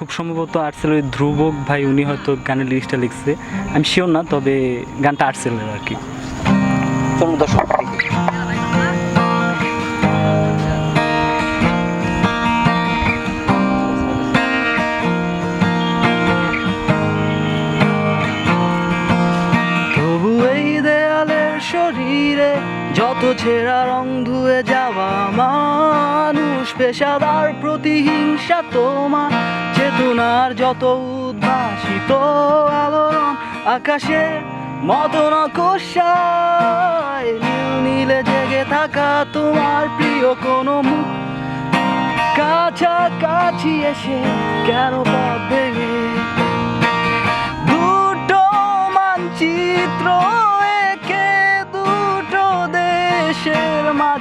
খুব সম্ভবত আর্টসেলের ধ্রুবক ভাই, উনি হয়তো গানের লিরিক্সটা লিখছে। আমি শিওর না, তবে গানটা আর্সেলের আর কি। যত ছেঁড়া রং ধুয়ে যাওয়া মানুষ, পেশাদার প্রতিহিংসা তোমার, চেতনার যত উদ্ভাসিত আলোড়ন, আকাশে মতন কোষায় নীল নীলে জেগে থাকা তোমার প্রিয় কোনো মুখ। কাছাকাছি এসে কেন পথ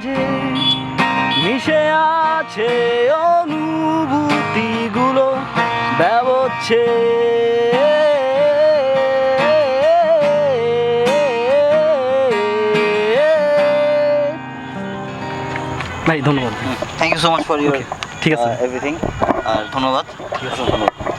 মাঝে মিশে আছে অনুভূতিগুলো ব্যবচ্ছে। ভাই ধন্যবাদ। Thank you so much for your ঠিক আছে। এভরিথিং আর ধন্যবাদ। ঠিক ধন্যবাদ